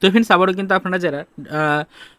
তো ফ্রেন্ডস আবারও কিন্তু আপনারা যারা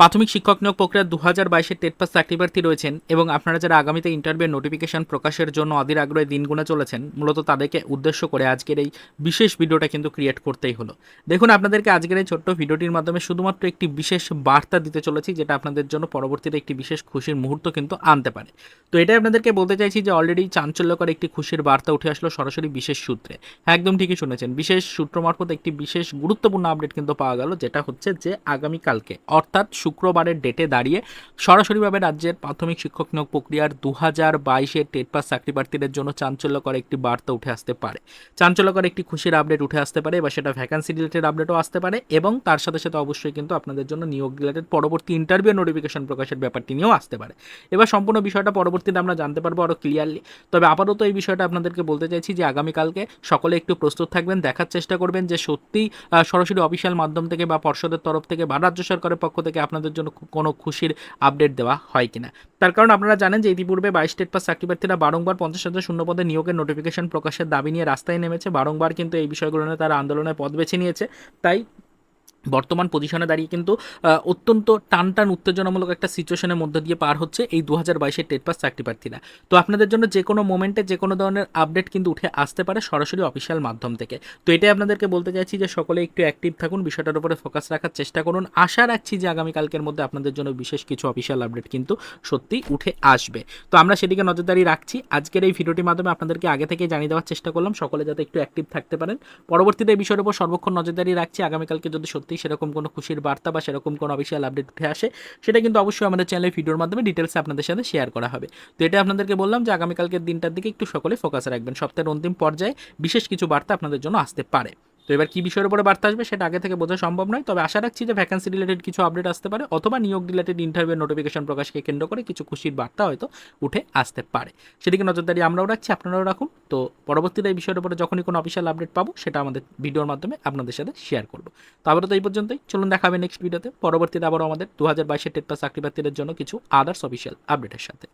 প্রাথমিক শিক্ষক নিয়োগ প্রক্রিয়া দু হাজার বাইশের টেট পাস চাকরি প্রার্থী রয়েছেন এবং আপনারা যারা আগামীতে ইন্টারভিউ নোটিফিকেশন প্রকাশের জন্য অধীর আগ্রহে দিন গুনে চলেছেন, মূলত তাদেরকে উদ্দেশ্য করে আজকের এই বিশেষ ভিডিওটা কিন্তু ক্রিয়েট করতেই হলো। দেখুন, আপনাদেরকে আজকের এই ছোট্ট ভিডিওটির মাধ্যমে শুধুমাত্র একটি বিশেষ বার্তা দিতে চলেছি, যেটা আপনাদের জন্য পরবর্তীতে একটি বিশেষ খুশির মুহূর্ত কিন্তু আনতে পারে। তো এটাই আপনাদেরকে বলতে চাইছি যে অলরেডি চাঞ্চল্যকর একটি খুশির বার্তা উঠে আসলো সরাসরি বিশেষ সূত্রে। একদম ঠিকই শুনেছেন, বিশেষ সূত্র মারফত একটি বিশেষ গুরুত্বপূর্ণ আপডেট কিন্তু পাওয়া গেল যেটা হচ্ছে যে আগামীকালকে, অর্থাৎ শুক্রবারের ডেটে দাঁড়িয়ে সরাসরিভাবে রাজ্যের প্রাথমিক শিক্ষক নিয়োগ প্রক্রিয়ার দু হাজার বাইশের টেট পাস চাকরি প্রার্থীদের জন্য চাঞ্চল্যকর একটি বার্তা উঠে আসতে পারে। চাঞ্চল্যকর একটি খুশির আপডেট উঠে আসতে পারে বা সেটা ভ্যাকান্সি রিলেটেড আপডেটও আসতে পারে এবং তার সাথে সাথে অবশ্যই কিন্তু আপনাদের জন্য নিয়োগ রিলেটেড পরবর্তী ইন্টারভিউ নোটিফিকেশন প্রকাশের ব্যাপারটি নিয়েও আসতে পারে। এবার সম্পূর্ণ বিষয়টা পরবর্তীতে আমরা জানতে পারব আরও ক্লিয়ারলি তবে আপাতত এই বিষয়টা আপনাদেরকে বলতে চাইছি যে আগামীকালকে সকলে একটু প্রস্তুত থাকবেন, দেখার চেষ্টা করবেন যে সত্যিই সরাসরি অফিসিয়াল মাধ্যম থেকে বা পর্ষদের তরফ থেকে বা রাজ্য সরকারের পক্ষ থেকে আপনাদের জন্য কোনো খুশির আপডেট দেওয়া হয় কিনা। তার কারণ আপনারা জানেন যে ইতিপূর্বে বাইশ স্টেট পাস চাকরি প্রার্থীরা বারংবার পঞ্চাশ হাজার শূন্য পদে নিয়োগের নোটিফিকেশন প্রকাশের দাবি নিয়ে রাস্তায় নেমেছে। বারংবার কিন্তু এই বিষয়গুলো নিয়ে তারা আন্দোলনে পথ বেছে নিয়েছে। তাই বর্তমান পজিশনে দাঁড়িয়ে কিন্তু অত্যন্ত টান টান উত্তেজনামূলক একটা সিচুয়েশনের মধ্যে দিয়ে পার হচ্ছে এই দু হাজার বাইশের টেট পাস চাকরি প্রার্থীরা। তো আপনাদের জন্য যে কোনো মোমেন্টে যে কোনো ধরনের আপডেট কিন্তু উঠে আসতে পারে সরাসরি অফিসিয়াল মাধ্যম থেকে। তো এটাই আপনাদেরকে বলতে চাইছি যে সকলে একটু অ্যাক্টিভ থাকুন, বিষয়টার উপরে ফোকাস রাখার চেষ্টা করুন। আশা রাখছি যে আগামীকালকের মধ্যে আপনাদের জন্য বিশেষ কিছু অফিসিয়াল আপডেট কিন্তু সত্যি উঠে আসবে। তো আমরা সেদিকে নজরদারি রাখছি। আজকের এই ভিডিওটির মাধ্যমে আপনাদেরকে আগে থেকেই জানিয়ে দেওয়ার চেষ্টা করলাম। সকলে যাতে একটু অ্যাক্টিভ থাকতে পারেন। পরবর্তীতে এই বিষয়ের উপর সর্বক্ষণ নজরদারি রাখছি। আগামীকালকে যদি সত্যি সেরকম কোনো খুশির বার্তা বা সেরকম কোনো অফিসিয়াল আপডেট উঠে আসে, সেটা কিন্তু অবশ্যই আমাদের চ্যানেলের ভিডিওর মাধ্যমে ডিটেলস আপনাদের সাথে শেয়ার করা হবে। তো এটা আপনাদেরকে বললাম যে আগামীকালকের দিনটার দিকে একটু সকলে ফোকাস রাখবেন। সপ্তাহের অন্তিম পর্যায়ে বিশেষ কিছু বার্তা আপনাদের জন্য আসতে পারে। তো এবার কি বিষয়ের উপরে বার্তা আসবে সেটা আগে থেকে বোঝা সম্ভব নয়। তবে আশা রাখছি যে ভ্যাকেন্সি রিলেটেড কিছু আপডেট আসতে পারে অথবা নিয়োগ রিলেটেড ইন্টারভিউ নোটিফিকেশন প্রকাশকে কেন্দ্র করে কিছু খুশির বার্তা হয়তো উঠে আসতে পারে। সেদিকে নজরদারি আমরাও রাখছি, আপনারাও রাখুন। তো পরবর্তীতে এই বিষয়ের উপরে যখনই কোনো অফিসিয়াল আপডেট পাবো সেটা আমাদের ভিডিওর মাধ্যমে আপনাদের সাথে শেয়ার করব। তো আবারও তো এই পর্যন্তই, চলুন দেখা হবে নেক্সট ভিডিওতে পরবর্তীতে আবারও আমাদের দু হাজার বাইশের টেট পাস চাকরি জন্য কিছু আদার্স অফিসিয়াল আপডেটের সাথে।